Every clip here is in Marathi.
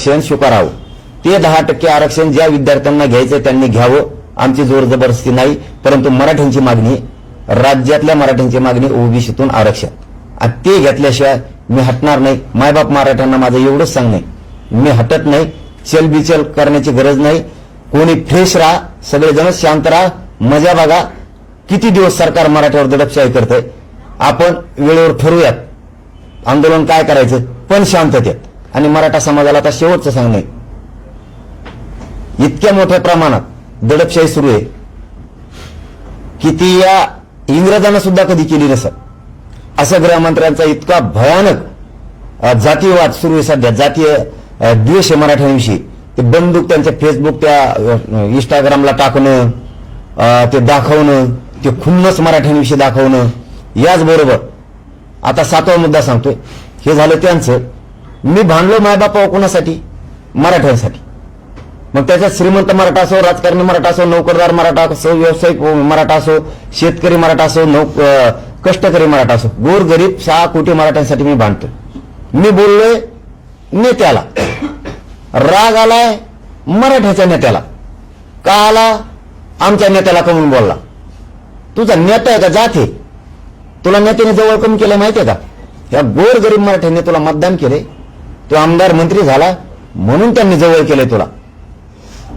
आरक्षण स्वीकारावं. ते दहा टक्के आरक्षण ज्या विद्यार्थ्यांना घ्यायचं त्यांनी घ्यावं. आमची जोर जबरदस्ती नाही परंतु मराठ्यांची मागणी राज्यातल्या मराठ्यांची मागणी ओबीसीतून आरक्षण. आणि ते घेतल्याशिवाय मी हटणार नाही. मायबाप मराठ्यांना माझं एवढंच सांगणे मी हटत नाही चलबिचल करण्याची गरज नाही. कोणी फ्रेश राहा सगळेजण शांत राहा मजा बघा. किती दिवस सरकार मराठ्यावर दडपशाही करतंय? आपण वेळेवर ठरवूयात. आंदोलन काय करायचं? पण शांततेत. आणि मराठा समाजाला आता शेवटचं सांगणे. इतक्या मोठ्या प्रमाणात दडपशाही सुरू आहे. की ती या इंग्रजांना सुद्धा कधी केली नसत. असं गृहमंत्र्यांचा इतका भयानक जातीयवाद सुरू आहे सध्या. जातीय द्वेष आहे मराठ्यांविषयी. ते बंदूक त्यांच्या फेसबुक त्या इंस्टाग्रामला टाकणं ते दाखवणं ते खुन्नस मराठ्यांविषयी दाखवणं. याचबरोबर आता सातवा मुद्दा सांगतोय. हे झालं त्यांचं. मी भांडलो मायबापा कोणासाठी? मराठ्यांसाठी. मग त्याच्यात श्रीमंत मराठा असो राजकारणी मराठा असो नोकरदार मराठा असो व्यावसायिक मराठा असो शेतकरी मराठा असो नौ कष्टकरी मराठा असो गोरगरीब सहा कोटी मराठ्यांसाठी मी भांडतो मी बोललोय नेत्याला. राग आलाय मराठ्याच्या नेत्याला. का आला? आमच्या नेत्याला कमून बोलला. तुझा नेता आहे का? जात तुला नेत्याने जवळ कमी केलं माहितीये का? या गोरगरीब मराठ्यांनी तुला मतदान केले तो आमदार मंत्री झाला म्हणून त्यांनी जवळ केलंय तुला.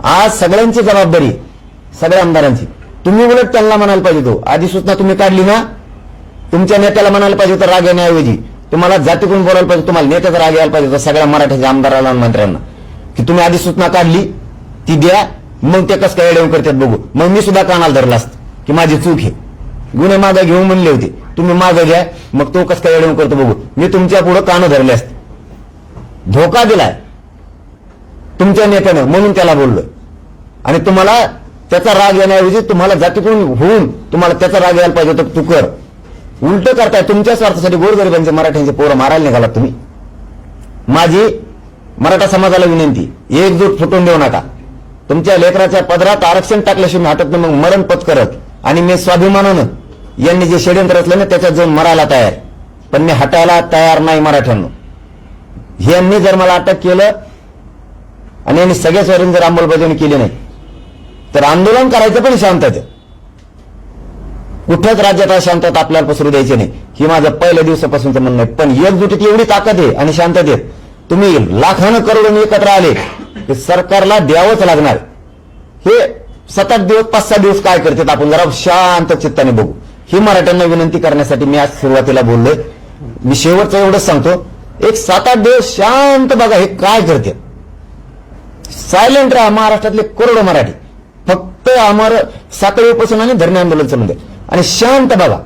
आज सगळ्यांची जबाबदारी सगळ्या आमदारांची. तुम्ही उलट त्यांना म्हणायला पाहिजे तो आधी सूचना तुम्ही काढली ना? तुमच्या नेत्याला म्हणायला पाहिजे होतं राग येण्याऐवजी. तुम्हाला जातीकडून बोलायला पाहिजे तुम्हाला नेत्याचा राग यायला पाहिजे होता सगळ्या मराठ्याच्या आमदाराला आणि मंत्र्यांना. की तुम्ही आधी सूचना काढली ती द्या मग ते कसं काय येऊन करतात बघू. मग मी सुद्धा कानाला धरला असतं की माझी चूक आहे. गुन्हे मागे घेऊन म्हणले होते. तुम्ही मागे घ्या मग तो कसं काय येऊन करतो बघू. मी तुमच्यापुढे कानं धरले असते. धोका दिलाय. तुमच्या नेत्यानं म्हणून त्याला बोललोय. आणि तुम्हाला त्याचा राग येण्याऐवजी तुम्हाला जातीकडून होऊन तुम्हाला त्याचा राग यायला पाहिजे तर तू कर. उलट करताय तुमच्या स्वार्थासाठी गोरगरिबांचे मराठ्यांचे पोरं मारायला निघालात तुम्ही. माझी मराठा समाजाला विनंती एकजूट फुटून देऊ नका. तुमच्या लेकराच्या पदरात आरक्षण टाकल्याशिवाय मी हटत नाही मग मरण पत्करत. आणि मी स्वाभिमानानं यांनी जे षडयंत्र असलं ना त्याच्यात जाऊन मरायला तयार. पण मी हटायला तयार नाही मराठ्यांना. यांनी जर मला अटक केलं आणि यांनी सगळ्या वरून जर अंमलबजावणी केली नाही तर आंदोलन करायचं पण शांततेत कुठंच राज्यात शांतता आपल्याला पसरू द्यायची नाही. हे माझं पहिल्या दिवसापासूनचं म्हणणं आहे. पण एकजुटीत एवढी ताकद आहे आणि शांततेत तुम्ही लाखानं करोडून एकत्र आले की सरकारला द्यावंच लागणार. हे सात आठ दिवस पाच सहा दिवस काय करतात आपण जरा शांत चित्ताने बघू. ही मराठ्यांना विनंती करण्यासाठी मी आज सुरुवातीला बोललोय. मी शेवटचं एवढंच सांगतो. एक सात आठ दिवस शांत बघा हे काय करते. सायलेंट राहा महाराष्ट्रातले करोडो मराठी. फक्त आम्हाला साखळी उपोषण आणि धरणे आंदोलन चालू दे आणि शांत बघा.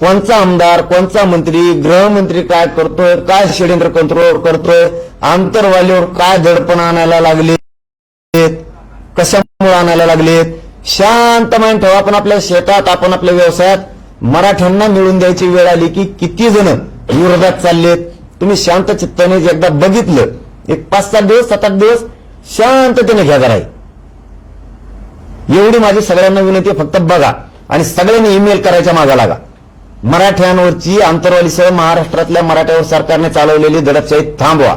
कोणचा आमदार कोणचा मंत्री गृहमंत्री काय करतोय काय षडयंत्र कंट्रोल करतोय आंतरवालीवर काय दडपण आणायला लागले? कशामुळे आणायला लागलेत शांत मान ठेवा आपण आपल्या शेतात आपण आपल्या व्यवसायात मराठ्यांना मिळून द्यायची वेळ आली की किती जण विरोधात चाललेत? तुम्ही शांत चित्ताने जे एकदा बघितलं एक पाच सात दिवस सात आठ दिवस शांततेने घ्या जरा एवढी माझी सगळ्यांना विनंती आहे, फक्त बघा आणि सगळ्यांनी ईमेल करायच्या मागा लागा. मराठ्यांवरची आंतरवालीसह महाराष्ट्रातल्या मराठ्यावर सरकारने चालवलेली दडपशाही थांबवा.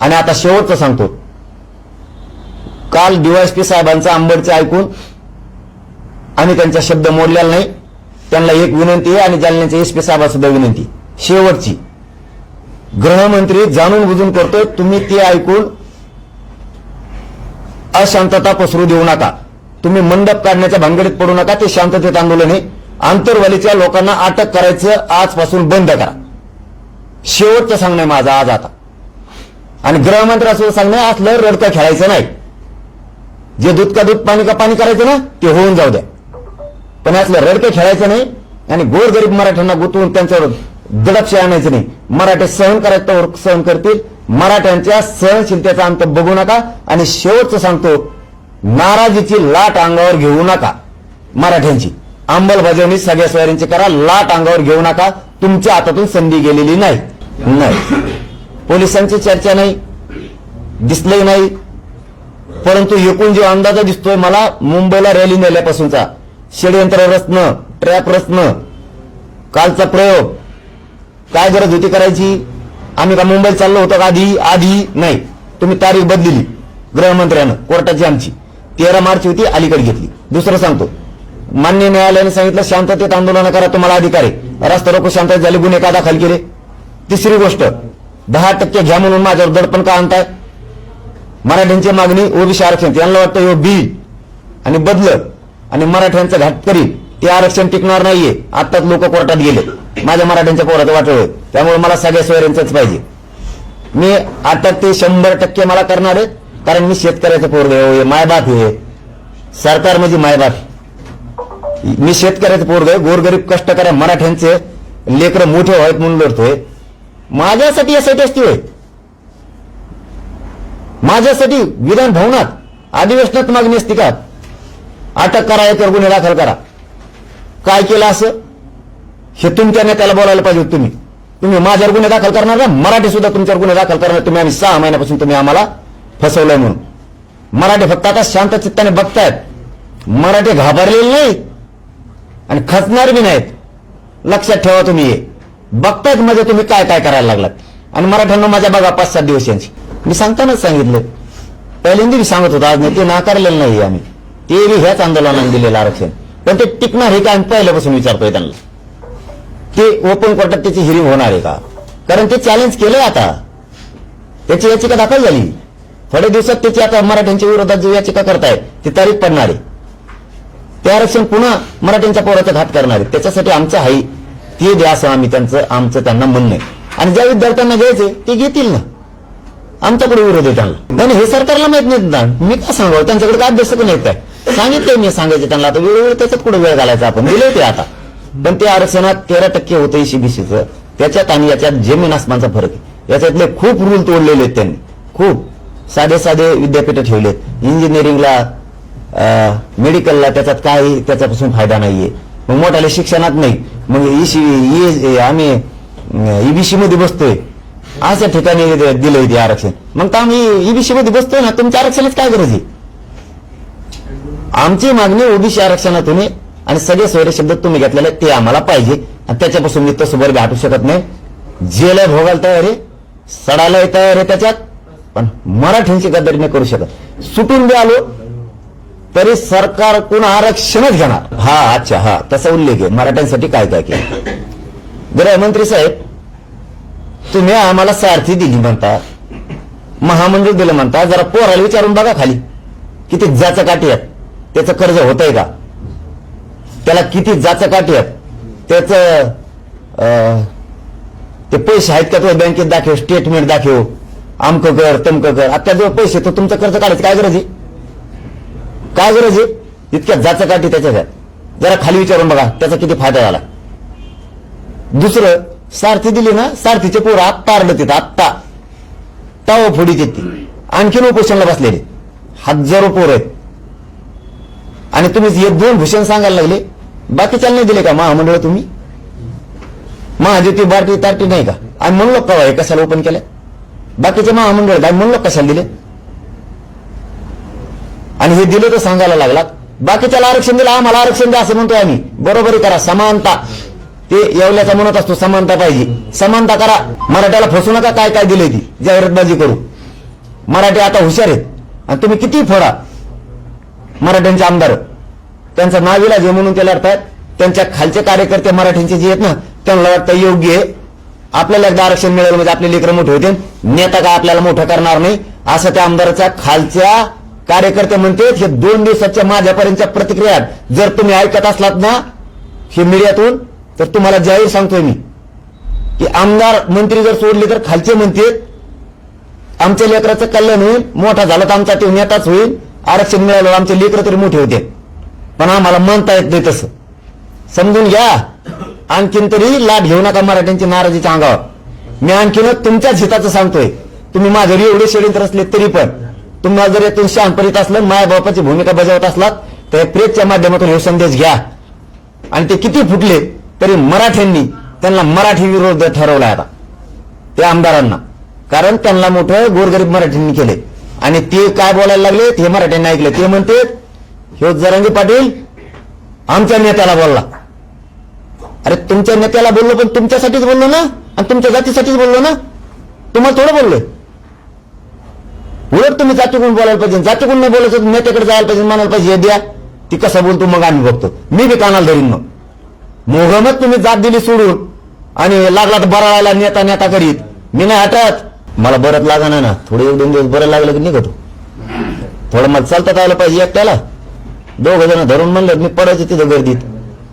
आणि आता शेवटचं सांगतो. काल डीवायसपी साहेबांचं आंबडचे ऐकून आम्ही त्यांचा शब्द मोडलेला नाही. त्यांना एक विनंती आहे आणि जालन्याच्या एसपी पी सुद्धा विनंती. शेवटची. गृहमंत्री जाणून बुजून करतोय तुम्ही ते ऐकून अशांतता पसरू देऊ नका. तुम्ही मंडप काढण्याच्या भानगडीत पडू नका ते शांततेत आंदोलन आहे. आंतरवालीच्या लोकांना अटक करायचं आजपासून बंद करा. शेवटचं सांगणं माझं आज आता. आणि गृहमंत्री असं सांगणं असलं रडकं खेळायचं नाही. जे दूध का दूध पाणी का पाणी करायचं ना ते होऊन जाऊ द्या. पण असलं रडकं खेळायचं नाही आणि गोरगरीब मराठ्यांना गुंतवून त्यांच्यावर दडपशे आणायचं नाही. मराठे सहन करायचं सहन करतील. मराठ्यांच्या सहनशीलतेचा अंत बघू नका. आणि शेवटचं सांगतो नाराजीची लाट अंगावर घेऊ नका. मराठ्यांची. अंमलबजावणी सगळ्या स्वारींची करा. लाट अंगावर घेऊ नका. तुमच्या हातातून संधी गेलेली नाही. नाही. पोलिसांची चर्चा नाही. दिसलंही नाही. परंतु एकूण जो अंदाज दिसतोय मला मुंबईला रॅली नेल्यापासूनचा. षडयंत्र रचणं ट्रॅप रचणं. कालचा प्रयोग. काय गरज होती करायची? आम्ही का मुंबईत चाललो होतो का आधी? आधी नाही. तुम्ही तारीख बदलली. गृहमंत्र्यानं कोर्टाची आमची. तेरा मार्च होती अलीकडे घेतली. दुसरं सांगतो. मान्य न्यायालयाने सांगितलं शांततेत आंदोलन करा तुम्हाला अधिकार आहे. रस्ता रोको शांतता झाली गुन्हे का दाखल केले. तिसरी गोष्ट दहा टक्के घ्या म्हणून माझ्यावर दडपण का आणताय? मराठ्यांची मागणी ओबीसी आरक्षण त्यांना वाटतं हे बी. आणि बदलं. आणि मराठ्यांचं घाट करील ते आरक्षण टिकणार नाहीये. आत्ताच लोक कोर्टात गेले. माझ्या मराठ्यांच्या पोराचं वाटोळ त्यामुळे मला सगळ्या सोयऱ्यांचंच पाहिजे. मी आता ते शंभर टक्के मला करणार आहे कारण मी शेतकऱ्याचं पोरग आहे हो, मायबाप आहे. सरकार म्हणजे मायबाप. मी शेतकऱ्याचं पोरग आहे. गोरगरीब कष्टकऱ्या मराठ्यांचे लेकर मोठे व्हावेत म्हणून लढतोय. माझ्यासाठी यासाठी असते होय माझ्यासाठी विधान भवनात अधिवेशनात मागणी असते का? अटक करा एक गुन्हे दाखल करा. काय केलं असं? हे तुमच्या नेत्याला बोलायला पाहिजे तुम्ही. तुम्ही माझ्यावर गुन्हे दाखल करणार ना? मराठी सुद्धा तुमच्यावर गुन्हे दाखल करणार. तुम्ही आम्ही सहा महिन्यापासून तुम्ही आम्हाला फसवलंय म्हणून. मराठी फक्त आता शांत चित्ताने बघतायत. मराठी घाबरलेले नाही आणि खचणार बी नाहीत. लक्षात ठेवा तुम्ही हे. बघतायत म्हणजे तुम्ही काय काय करायला लागलात. आणि मराठ्यांना माझ्या बघा पाच सात दिवस यांची. मी सांगतानाच सांगितलं. पहिल्यांदा मी सांगत होतो आज नाही ते नाकारलेलं नाही आम्ही. ते बी ह्याच आंदोलनाने दिलेलं आरक्षण. पण ते टिकणार हे काय पहिल्यापासून विचारतोय त्यांना. ते ओपन कोर्टात त्याची हिरिंग होणार आहे का? कारण ते चॅलेंज केलंय आता. त्याची याचिका दाखल झाली. थोड्या दिवसात त्याची आता मराठ्यांच्या विरोधात जो याचिका करताय ती तारीख पडणार आहे. ते आरक्षण पुन्हा मराठ्यांच्या पोराचा घात करणार आहे. त्याच्यासाठी आमचं हाई ते द्या असं आम्ही त्यांचं आमचं त्यांना म्हणणं आहे. आणि ज्या विद्यार्थ्यांना घ्यायचे ते घेतील ना. आमच्याकडे विरोध आहे त्यांना. नाही हे सरकारला माहीत नाही मी काय सांगावं? त्यांच्याकडे काय अभ्यास नाही काय? सांगितलंय मी सांगायचं त्यांना. आता वेळोवेळी त्याच्यात कुठे वेळ घालायचा आपण? दिले ते आता. पण ते आरक्षणात तेरा टक्के होतं ईसीबीसीचं त्याच्यात आणि याच्यात जमीन आसमानचा फरक आहे. याच्यातले खूप रूल तोडलेले आहेत त्यांनी. खूप. साधे साधे विद्यापीठ ठेवलेत. इंजिनिअरिंगला मेडिकलला त्याच्यात काही त्याच्यापासून फायदा नाहीये. मग मोठाले शिक्षणात नाही. मग ईसी आम्ही ईबीसी मध्ये बसतोय. अशा ठिकाणी दिलंय ते आरक्षण. मग तर आम्ही ईबीसी मध्ये बसतोय ना तुमच्या आरक्षणात काय गरज आहे? आमची मागणी ओबीसी आरक्षणातून आणि सगळे सोयरे शब्द तुम्ही घेतलेले ते आम्हाला पाहिजे. आणि त्याच्यापासून मी तसं बरं गाठू शकत नाही. जेला भोगायला तयार आहे सडायला तयार आहे त्याच्यात पण मराठ्यांची गद्दारी नाही करू शकत. सुटून बी आलो तरी सरकार कोण आरक्षणच घेणार? हा अच्छा हा तसा उल्लेख आहे. मराठ्यांसाठी काय काय केलं? गृहमंत्री साहेब तुम्ही आम्हाला सारथी दिली म्हणता महामंडळ दिलं म्हणता जरा पोराला विचारून बघा खाली. किती जाचा काठी आहेत. त्याचं कर्ज होत आहे का? त्याला किती जाचं काठी आहेत? त्याचं अं, ते पैसे आहेत का तुझ्या बँकेत दाखव स्टेटमेंट दाखव. आमक कर तमक कर. आता जवळ पैसे तर तुमचं कर्ज काढायचं काय गरज आहे? काय गरज आहे? इतक्या जाचं काठी त्याच्यात जरा खाली विचारून बघा त्याचा किती फायदा झाला. दुसरं सारथी दिली ना सारथीचे पोरं आत्ता आरडत येत आत्ता. ताव फोडीत येते आणखीन उपोषणला बसलेले हजारो पोर आहेत. आणि तुम्ही हे दोन भूषण सांगायला लागले. बाकीच्याला नाही दिले का महामंडळ तुम्ही? महाज्योती बारटी तारटी नाही का? आणि म्हणलो कवा हे कशाला ओपन केलं बाकीचे महामंडळ काय म्हणलो कशाला दिले? आणि हे दिलं तर सांगायला लागलात बाकीच्याला आरक्षण दिलं आम्हाला आरक्षण द्या असं म्हणतोय आम्ही. बरोबरी करा समानता. ते येवल्याचा म्हणत असतो समानता पाहिजे. समानता करा. मराठ्याला फसू नका काय काय दिलंय ती? जाहिरातबाजी करू. मराठी आता हुशार आहेत. आणि तुम्ही किती फोडा? मराठ्यांचे आमदार. त्यांचं नाव इलाज म्हणून ते लढतात त्यांच्या खालचे कार्यकर्ते मराठ्यांचे जे आहेत ना त्यांना वाटतं योग्य आहे. आपल्याला एकदा आरक्षण मिळेल म्हणजे आपले लेकर मोठे होते नेता काय आपल्याला मोठं करणार नाही. असं त्या आमदाराच्या खालच्या कार्यकर्ते म्हणते हे दोन दिवसाच्या माझ्यापर्यंतच्या प्रतिक्रिया जर तुम्ही ऐकत असलात ना हे मीडियातून तर तुम्हाला जाहीर सांगतोय मी. की आमदार मंत्री जर सोडले तर खालचे म्हणते आमच्या लेकराचं कल्याण होईल मोठा झाला तर आमचा ते नेताच होईल. आरक्षण मिळालं आमचे लेकर तरी मोठे होते. पण आम्हाला म्हणता येत नाही तसं. समजून घ्या आणखीन तरी लाभ घेऊ नका मराठ्यांची नाराजीच्या अंगावर. मी आणखीन तुमच्याच हिताचं सांगतोय. तुम्ही माझ्या एवढे षडयंत्र असले तरी पण तुम्हाला जर यातून शहाणपणीत असलं माया बापाची भूमिका बजावत असलात तर प्रेसच्या माध्यमातून हे संदेश घ्या. आणि ते किती फुटले तरी मराठ्यांनी त्यांना मराठी विरोध ठरवला आता. त्या आमदारांना. कारण त्यांना मोठं गोरगरीब मराठ्यांनी केले आणि ते काय बोलायला लागले ते मराठ्यांनी ऐकले. ते म्हणते हे जरांगी पाटील आमच्या नेत्याला बोलला. अरे तुमच्या नेत्याला बोललो पण तुमच्यासाठीच बोललो ना? आणि तुमच्या जातीसाठीच बोललो ना? तुम्हाला थोडं बोललोय उलट तुम्ही जातीकडून बोलायला पाहिजे. जातीकडून नाही बोलायचं नेत्याकडे जायला पाहिजे म्हणायला पाहिजे हे द्या. ती कसं बोलतो मग आम्ही बघतो. मी बी कानाला धरीन मग. मोहम्मद तुम्ही जात दिली सोडून आणि लागला तर बराळायला नेता नेता करीत. मी नाही हटत. मला बरंच लागणार ना. थोडे एक दोन दिवस बरं लागलं की निघतो. थोडं मला चालता आलं पाहिजे एकट्याला. दोघं जण धरून म्हणलं मी पडायचं तिथं गर्दीत.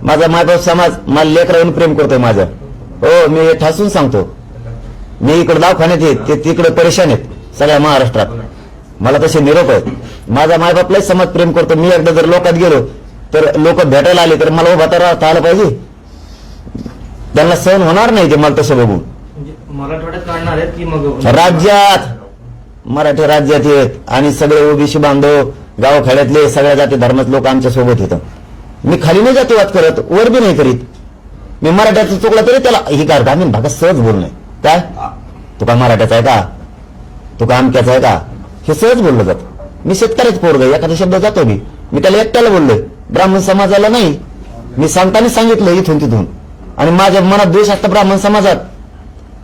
माझा मायबाप समाज मला लेकरावरून प्रेम करतोय माझं. हो मी हे ठासून सांगतो. मी इकडे दवाखान्यात येत ते तिकडे परेशान आहेत सगळ्या महाराष्ट्रात. मला तसे निरोप आहेत. माझा मायबापलाच समाज प्रेम करतो. मी एकदा जर लोकात गेलो तर लोक भेटायला आले तर मला उभा तर राहता आलं पाहिजे. त्यांना सहन होणार नाही ते मला तसं बघून. मराठवाड्यात काढणार आहेत की मग राज्यात मराठी राज्यात येत आणि सगळे ओबीसी बांधव गावखेड्यातले सगळ्या जाती धर्मात लोक आमच्यासोबत येतं. मी खाली नाही जातीवाद करत वर बी नाही करीत. मी मराठ्याचा चुकला तरी त्याला ही कार ग्रामीण भागात सहज बोलणं काय? तुका काय मराठ्याचा आहे का? तुका काय अमक्याचा आहे का? हे सहज बोललं जात. मी शेतकऱ्याच पोरग एखादा शब्द जातो मी मी त्याला एकट्याला बोललोय. ब्राह्मण समाजाला नाही. मी सांगताना सांगितलं इथून तिथून. आणि माझ्या मनात द्वेष असता ब्राह्मण समाजात.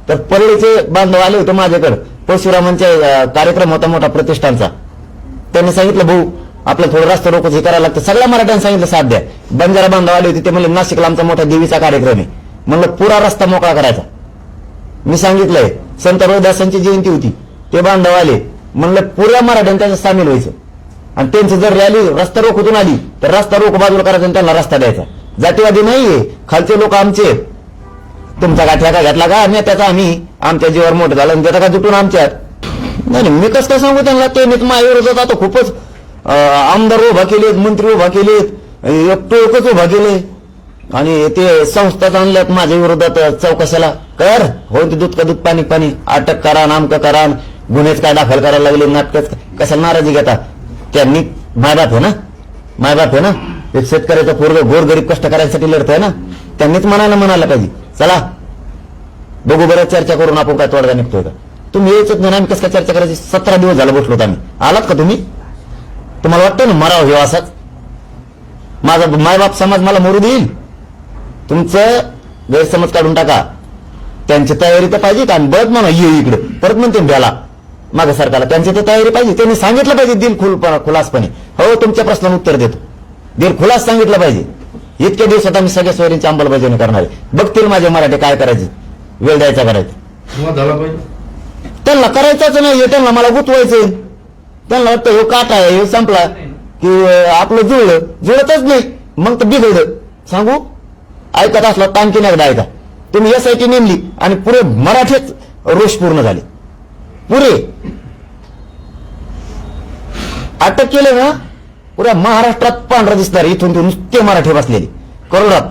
तर परळीचे बांधव आले होते माझ्याकडे. परशुरामांचा कार्यक्रम होता मोठा प्रतिष्ठानचा. त्यांनी सांगितलं भाऊ आपलं थोडं रस्ता रोकच हे करायला लागतं सगळ्या मराठ्यांनी सांगितलं साथ द्या. बंजारा बांधव आले होते ते म्हणले नाशिकला आमचा मोठा देवीचा कार्यक्रम आहे. म्हणलं पुरा रस्ता मोकळा करायचा. मी सांगितलंय संत रोहिदासांची जयंती होती ते बांधव आले. म्हणलं पुऱ्या मराठ्यांनी त्याच्यात सामील व्हायचं. आणि त्यांची जर रॅली रस्ता रोखतून आली तर रस्ता रोख बाजूला करायचा आणि त्यांना रस्ता द्यायचा. जातीवादी नाहीये खालचे लोक आमचे आहेत. तुमचा का ठेका घेतला का? नेत्याचा आम्ही आमच्या जीवावर मोठं झालं आणि त्याचा का जुटून आमच्यात? नाही मी कसं काय सांगू त्यांना? ते मी माझ्या विरोधात आता खूपच अं, आमदार उभा केलेत मंत्री उभा केलेत एक एकच उभा केले. आणि ते संस्थाच आणल्यात माझ्या विरोधात चौकशाला. कर हो ते दूध का दूध पाणी पाणी? अटक करा नामकं करा गुन्हेच काय दाखल करायला लागले नाटकच कशाला नाराजी घेता? त्यांनी मायबाप आहे ना? मायबाप आहे ना? एक शेतकऱ्याचा पोरग गोरगरीब कष्ट करायसाठी लढत आहे ना? त्यांनीच म्हणायला म्हणायला पाहिजे. चला. बघू बरं चर्चा करून आपण काय तोडगा निघतोय का? तुम्ही यायच नाही आम्ही कसं काय चर्चा करायची? सतरा दिवस झालं बसलो होतो आम्ही. आलात का तुम्ही? तुम्हाला वाटतं ना मराव हे असाच? माझा मायबाप समाज मला मरू देईल? तुमचं गैरसमज काढून टाका. त्यांची तयारी तर पाहिजे का? आणि बघ म्हणा ये इकडे. परत म्हणते द्याला मागं सरकारला. त्यांची तर तयारी पाहिजे. त्यांनी सांगितलं पाहिजे दिल खुल खुलासपणे. हो तुमच्या प्रश्नाला उत्तर देतो. दिल खुलास सांगितलं पाहिजे. इतक्या दिवसात आम्ही सगळ्या सोयरींची अंमलबजावणी करणार आहे. बघतील माझे मराठी काय करायचे. वेळ द्यायचा करायचा त्यांना करायचंच नाही त्यांना मला गुतवायचं त्यांना वाटतं हे काटा आहे हे संपला की आपलं जुळलं. जुळतच नाही. मग तर बिघडलं. सांगू? ऐकत असला ताणकीन एकदा ऐका. तुम्ही एस आय टी नेमली आणि पुरे मराठीच रोष पूर्ण झाले. पुरे अटक केले ना? पुऱ्या महाराष्ट्रात पांढरा दिसणार इथून ते नुसते मराठी बसलेले. करोडात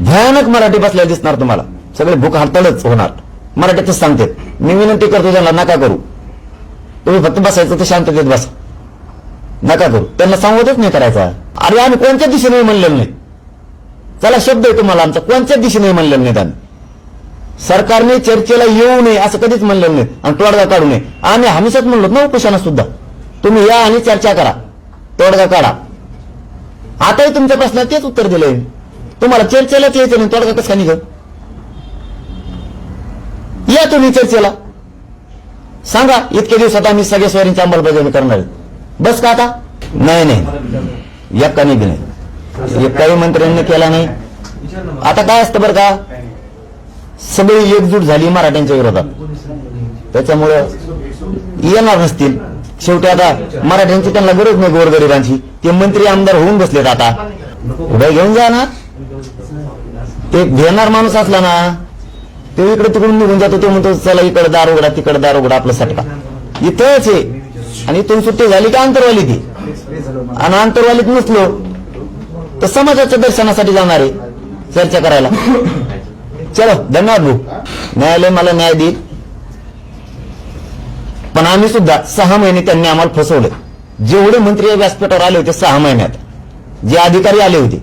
भयानक मराठी बसलेले दिसणार तुम्हाला. सगळे भूक हडतडच होणार. मराठीतच सांगते. मी विनंती करतो त्यांना नका करू. तुम्ही फक्त बसायचं तर शांततेत बसा. नका करू. त्यांना सांगतच नाही करायचा. अरे आम्ही कोणत्या दिशेने म्हणलेलं नाही? चला शब्द आहे तुम्हाला आमचा. कोणत्या दिशेने म्हणलेलं नाही आम्ही सरकारने चर्चेला येऊ नये असं कधीच म्हणलेलं नाही. आणि तोडगा काढू नये. आम्ही हमेशाच म्हणलो ना उपोषणा सुद्धा. तुम्ही या आणि चर्चा करा. तोडगा काढा. आताही तुमच्या प्रश्नाला तेच उत्तर दिलंय. तुम्हाला चर्चेलाच यायचं नाही तोडगा कसा निघत या तुम्ही चर्चेला. सांगा इतक्या दिवसात आम्ही सगळ्या स्वारींची अंमलबजावणी करणार आहे. बस का आता? नाही नाही. एकाने बी नाही एकाही मंत्र्यांनी केला नाही. आता काय असतं बरं का? सगळी एकजूट झाली मराठ्यांच्या विरोधात. त्याच्यामुळं येणार नसतील. शेवटी आता मराठ्यांची त्यांना गरज नाही गोरगरिबांची. ते मंत्री आमदार होऊन बसलेत आता. उभे घेऊन जा ना. ते घेणार माणूस असला ना ते इकडे तिकडून निघून जातो ते म्हणतो चला इकडे दार उघडा तिकडे दार उघडा आपला सटका. इथंच आहे. आणि इथून सुट्टी झाली का अंतरवाली ती? आणि अंतरवालीत नसलो तर समाजाच्या दर्शनासाठी जाणार आहे. चर्चा करायला. चलो धन्यवाद भाऊ. न्यायालय मला न्याय देईल. पण आम्ही सुद्धा सहा महिने त्यांनी आम्हाला फसवलं. जेवढे मंत्री या व्यासपीठावर आले होते सहा महिन्यात जे अधिकारी आले होते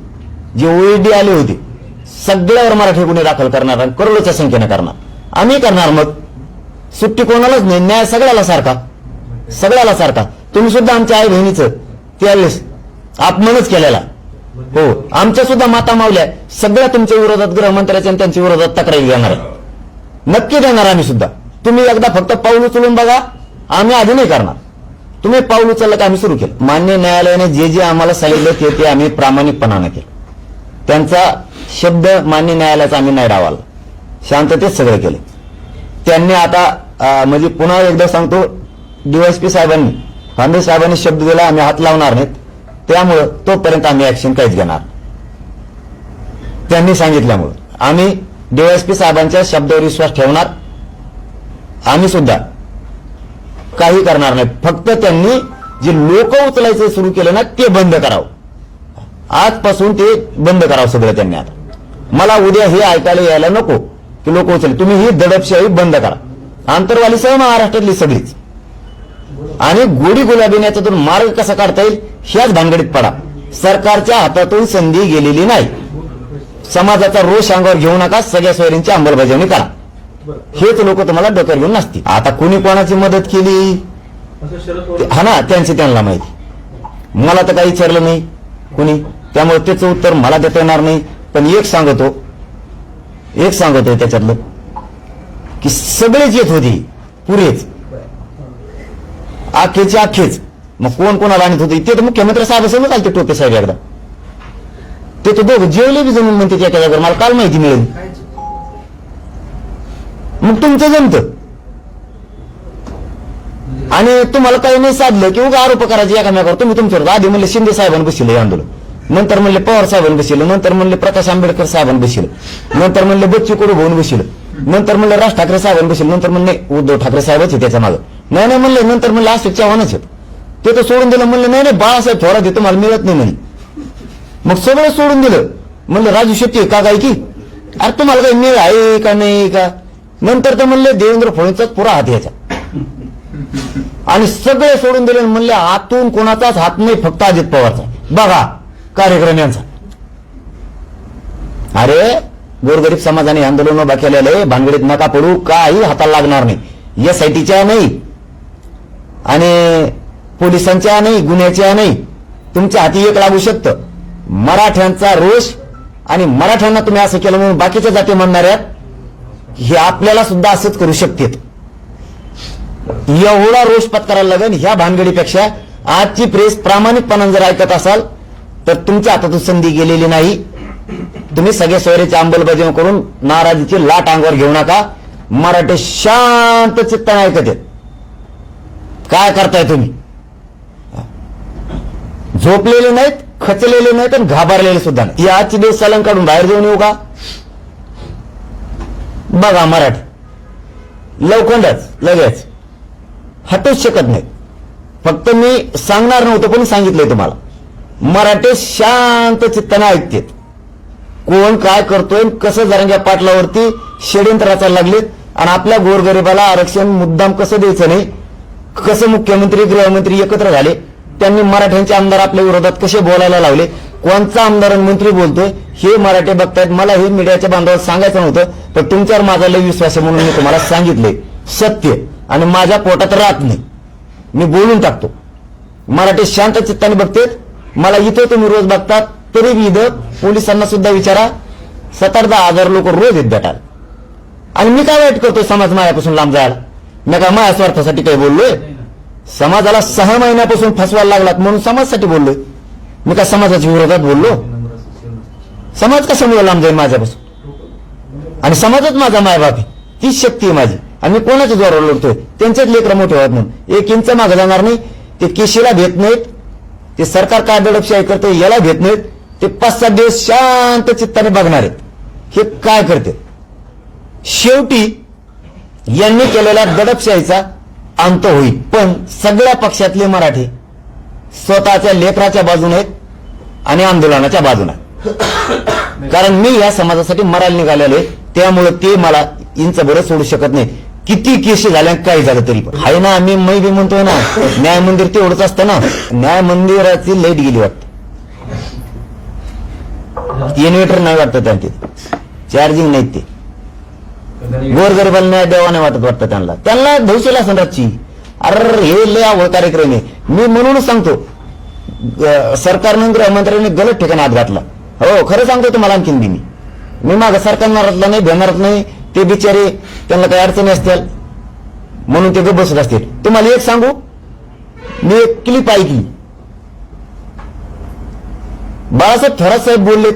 जे ओईडी आले होते सगळ्यावर मराठी गुन्हे दाखल करणार आणि करोडोच्या संख्येने करणार. आम्ही करणार मग? सुट्टी कोणालाच नाही. न्याय सगळ्याला सारखा. सगळ्याला सारखा. तुम्ही सुद्धा आमच्या आई बहिणीचं त्यावेळेस अपमानच केलेला. हो. आमच्या सुद्धा माता मावल्या सगळ्या तुमच्या विरोधात गृहमंत्र्याच्या आणि त्यांच्या विरोधात तक्रारी देणार आहे नक्की देणार आम्ही सुद्धा. तुम्ही एकदा फक्त पाऊल उचलून बघा. आम्ही आधी नाही करणार. तुम्ही पाऊल उचललं की आम्ही सुरू केलं. मान्य न्यायालयाने जे जे आम्हाला सांगितलं ते ते आम्ही प्रामाणिकपणानं केलं. त्यांचा शब्द मान्य न्यायालयाचा आम्ही नाही डावाला. शांततेत सगळं केलं. त्यांनी आता म्हणजे पुन्हा एकदा सांगतो डीवायसपी साहेबांनी फांदे साहेबांनी शब्द दिला आम्ही हात लावणार नाहीत. त्यामुळं तोपर्यंत आम्ही ऍक्शन काहीच घेणार त्यांनी सांगितल्यामुळं. आम्ही डीवायसपी साहेबांच्या शब्दावर विश्वास ठेवणार. आम्ही सुद्धा काही करणार नाही. फक्त त्यांनी जे लोक उचलायचं सुरू केलं ना ते बंद करावं. आजपासून ते बंद करावं सगळं त्यांनी आता. मला उद्या हे ऐकायला यायला नको की लोक उचल. तुम्ही ही दडपशाही बंद करा. आंतरवाली सह महाराष्ट्रातली सगळीच. आणि गोडी गुलाबीने याच्यातून मार्ग कसा काढता येईल ह्याच भानगडीत पडा. सरकारच्या हातातून संधी गेलेली नाही. समाजाचा रोष अंगावर घेऊ नका सगळ्या सोयरींची अंमलबजावणी करा. हेच लोक तुम्हाला डोक्यावर घेऊन नसतील आता कुणी कोणाची मदत केली? ते- हा ना त्यांचे त्यांना माहिती. मला तर काही विचारलं नाही. कुणी? त्यामुळे त्याचं उत्तर मला देता येणार नाही. पण एक सांगतो एक सांगतोय त्याच्यातलं की सगळेच येत होती. पुरेच. आखेचे आखेच मग कोण कोणाला आणत होते? ते तर मुख्यमंत्री साहेब समज आलते टोपे साहेब एकदा. ते तर दोघं जेवले बी जणून म्हणते एका जागेवर. मला काल माहिती मिळेल. मग तुमचं जमत. आणि तुम्हाला काही नाही साधलं की उगा आरोप करायचे एकामेकावर. तुम्ही तुमच्यावर आधी म्हणले शिंदे साहेबांनी बसले हे आंदोलन. नंतर म्हणले पवार साहेबांनी बसले नंतर म्हणले प्रकाश आंबेडकर साहेबांनी बसले नंतर म्हणले बच्चू कडू भाऊन बसले नंतर म्हणले राज ठाकरे साहेबांनी बसले नंतर म्हणले उद्धव ठाकरे साहेबच आहे त्याच्या मागं. नाही नाही म्हणले. नंतर म्हणले अशोक चव्हाणच आहेत. ते तर सोडून दिलं. म्हणलं नाही नाही बाळासाहेब थोरात ते तुम्हाला मिळत नाही म्हणे. मग सगळं सोडून दिलं. म्हणलं राजू शेट्टी आहे का काय की अरे तुम्हाला काही मिळ आहे का नाही का? नंतर तर म्हणले देवेंद्र फडणवीसचाच पुरा हात घ्यायचा. आणि सगळे सोडून दिले म्हणले आतून कोणाचाच हात नाही फक्त अजित पवारचा बघा कार्यक्रम यांचा. अरे गोरगरीब समाजाने आंदोलन उभा केलेलं आहे भानगडीत नका पडू काही हाताला लागणार नाही. एस आय टीच्या नाही आणि पोलिसांच्या नाही गुन्ह्याच्या नाही. तुमच्या हाती एक लागू शकतं. मराठ्यांचा रोष आणि मराठ्यांना तुम्ही असं केलं म्हणून बाकीच्या जाती म्हणणाऱ्या हे आपल्याला सुद्धा असंच करू शकतात. एवढा रोष पत्करायला लागेल ह्या भानगडीपेक्षा आजची प्रेस प्रामाणिकपणाने जर ऐकत असाल तर तुमच्या हातातून संधी गेलेली नाही. तुम्ही सगळ्या सोयरीची अंमलबजावणी करून नाराजीची लाट अंगावर घेऊ नका. मराठी शांत चित्ताने ऐकत आहेत काय करताय तुम्ही? झोपलेले नाहीत खचलेले नाहीत आणि घाबरलेले सुद्धा नाही आजची दिवस चालन काढून बाहेर जाऊन येऊ का? बघा मराठी. लवखंडच लगेच. हटूच शकत नाही. फक्त मी सांगणार नव्हतं पण सांगितलंय तुम्हाला. मराठे शांत चित्ताने ऐकतेत. कोण काय करतोय कसं जरांग्या पाटलावरती षडयंत्र रचायला लागलेत आणि आपल्या गोरगरिबाला आरक्षण मुद्दाम कसं द्यायचं नाही? कसं मुख्यमंत्री गृहमंत्री एकत्र झाले? त्यांनी मराठ्यांचे आमदार आपल्या विरोधात कसे बोलायला लावले? कोणचा आमदार आणि मंत्री बोलतोय हे मराठी बघतायत. मला हे मीडियाच्या बांधवाला सांगायचं नव्हतं पण तुमच्यावर माझा लय विश्वास आहे म्हणून मी तुम्हाला सांगितले सत्य. आणि माझ्या पोटात राहत नाही. मी बोलून टाकतो. मराठी शांत चित्ताने बघतेत. मला इथं तुम्ही रोज बघतात. तरी मी इथं पोलिसांना सुद्धा विचारा. सात दहा हजार लोक रोज येत भेटाल आणि मी काय वाईट करतोय समाज मायापासून लांब जायला? मी काय माझ्या स्वार्थासाठी काही बोललोय? समाजाला सहा महिन्यापासून फसवायला लागलात म्हणून समाजासाठी बोललोय. मी का समाजाच्या विरोधात बोललो? समाज कशामुळे लांब जाईल माझ्यापासून? आणि समाजच माझा मायबाप आहे. तीच शक्ती आहे माझी. आणि मी कोणाच्या जोरावर लढतोय त्यांच्याच लेकर मोठे होत म्हणून. एक इंच मागे जाणार नाही. ते केशीला भेट नाहीत. ते सरकार काय दडपशाही करते याला भेट नाहीत. ते पाच सात दिवस शांत चित्ताने बघणार आहेत. हे काय करते? शेवटी यांनी केलेल्या दडपशाहीचा अंत होईल. पण सगळ्या पक्षातले मराठी स्वतःच्या लेकराच्या बाजूने आहेत आणि आंदोलनाच्या बाजूने आहेत. कारण मी या समाजासाठी मरायला निघालेलो आहे. त्यामुळे ते मला इंच बरं सोडू शकत नाही. किती केशी झाल्या काय झालं तरी पण. आहे ना आम्ही मै बी म्हणतोय ना न्याय मंदिर तेवढंच असतं ना. न्याय मंदिराची लाइट गेली वाटत. इन्व्हर्टर नाही वाटतं त्यांचे. चार्जिंग नाहीत ते. गोरगरीबाला न्याय द्यावा नाही वाटत वाटतं त्यांना. त्यांना भविष्य असं रातची अरे हे लय आवड कार्यक्रम आहे. मी म्हणूनच सांगतो सरकारनं गृहमंत्र्यांनी गलत ठिकाणी हात घातला. हो खरं सांगतो तुम्हाला आणखीन दिनी मी. माग सरकार मारतला नाही भेटणारच नाही ते बिचारे त्यांना काही अडचणी असतील म्हणून ते बसत असतील. तुम्हाला एक सांगू मी एक क्लिप ऐकली. बाळासाहेब थोरात साहेब बोलले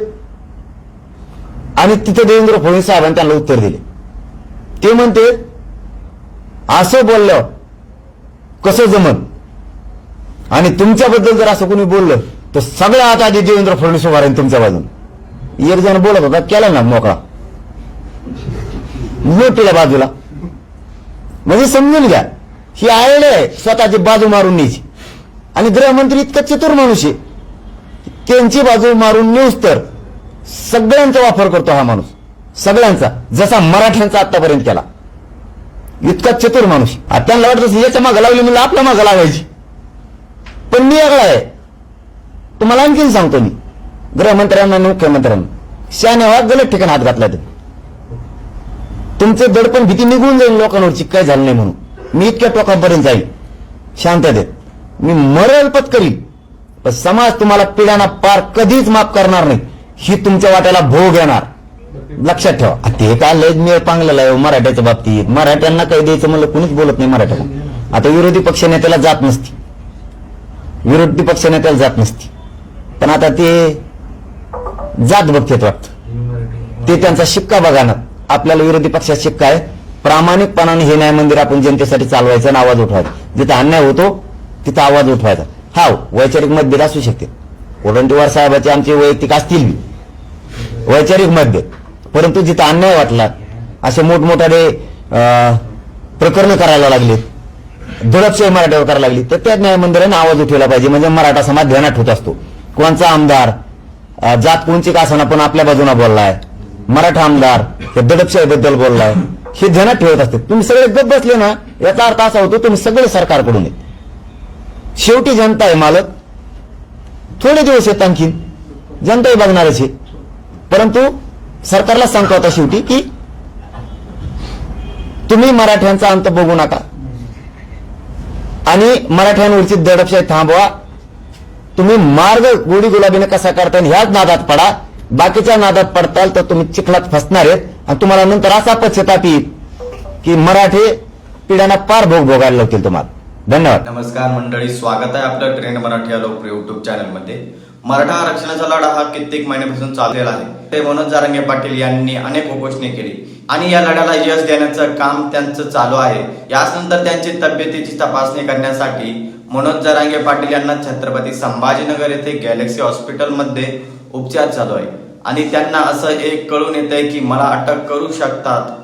आणि तिथे देवेंद्र फडणवीस साहेबांनी त्यांना उत्तर दिले. ते म्हणते असं बोललं कसं जमत आणि तुमच्याबद्दल जर असं कोणी बोललं तर सगळ्या आता आधी देवेंद्र फडणवीस उभा राहील तुमच्या बाजून. एक जण बोलत होता केला ना मोकळा. लोटीला बाजूला. म्हणजे समजून घ्या ही आयड आहे स्वतःची बाजू मारून न्यायची. आणि गृहमंत्री इतका चतुर माणूस आहे. त्यांची बाजू मारून नेऊस तर सगळ्यांचा वापर करतो हा माणूस. सगळ्यांचा जसा मराठ्यांचा आतापर्यंत केला. इतका चतुर माणूस. आता त्यांना वाटत याच्या मागं लावली म्हणजे आपल्या मागं लावायची पण मी वेगळा आहे. तुम्हाला आणखीन सांगतो मी. गृहमंत्र्यांना आणि मुख्यमंत्र्यांना. शाने वा गलत ठिकाण हात घातला ते तुमचे दडपण भीती निघून जाईल लोकांवरची काय झालं नाही म्हणून. मी इतक्या टोकापर्यंत जाईल. शांततेत मी मरल पत्करील पण समाज तुम्हाला पिढ्यांना पार कधीच माफ करणार नाही. ही तुमच्या वाट्याला भोग येणार. लक्षात ठेवा. ते काय लय मेळ पांगलेला आहे हो मराठ्याच्या बाबतीत. मराठ्यांना काही द्यायचं म्हणलं कुणीच बोलत नाही मराठ्याला. आता विरोधी पक्ष नेत्याला जात नसती. विरोधी पक्ष नेत्याला जात नसती. पण आता ते जात बघतेत वाटतं. ते त्यांचा शिक्का बघा ना. आपल्याला विरोधी पक्षात शिक्का आहे. प्रामाणिकपणाने हे न्याय मंदिर आपण जनतेसाठी चालवायचं आणि आवाज उठवायचा. जिथं अन्याय होतो तिथं आवाज उठवायचा. हा वैचारिक मतभेद असू शकते. वडंटीवार साहेबाचे आमचे वैयक्तिक असतील बी. वैचारिक मतभेद. परंतु जिथं अन्याय वाटला असे मोठमोठ्याने प्रकरण करायला लागलेत दडपशाही मराठ्यावर करायला लागली. तर त्या न्याय मंदिराने आवाज उठवला पाहिजे. म्हणजे मराठा समाज ध्यानात होत असतो. कोणचा आमदार जात कोणची का असना पण आपल्या बाजूला बोललाय. मराठा आमदार हे दडपशाही बद्दल बोललाय. हे ध्यानात ठेवत असते. तुम्ही सगळे गप बसले ना याचा अर्थ असा होतो तुम्ही सगळे सरकारकडून आहेत शेवटी जनता आहे मालक. थोडे दिवस आहेत आणखीन. जनताही बघणारच आहे. परंतु सरकारला सांगतो आता शेवटी की तुम्ही मराठ्यांचा अंत बघू नका. आणि मराठ्यांवरची दडपशाही थांबवा. तुम्ही मार्ग गोडी गुलाबीने कसा करता ह्याच नादात पडा. बाकीच्या नादात पडताल तर तुम्ही चिखलात फसणार आहेत. आणि तुम्हाला नंतर असा पश्चाताप येईल की मराठी पिढ्यांना पार भोग भोगायला लागतील तुम्हाला. धन्यवाद. नमस्कार मंडळी स्वागत आहे आपलं ट्रेंड मराठी या लोकप्रिय युट्यूब चॅनलमध्ये मराठा आरक्षणाचा लढा हा कित्येक महिन्यापासून चाललेला आहे. ते मनोज जारंगे पाटील यांनी अनेक उपोषणे केली. आणि या लढ्याला यश देण्याचं काम त्यांचं चालू आहे. याचनंतर त्यांची तब्येतीची तपासणी करण्यासाठी मनोज जारांगे पाटील यांना छत्रपती संभाजीनगर येथे गॅलेक्सी हॉस्पिटलमध्ये उपचार चालू आहे. आणि त्यांना असं एक कळून येत आहे की मला अटक करू शकतात.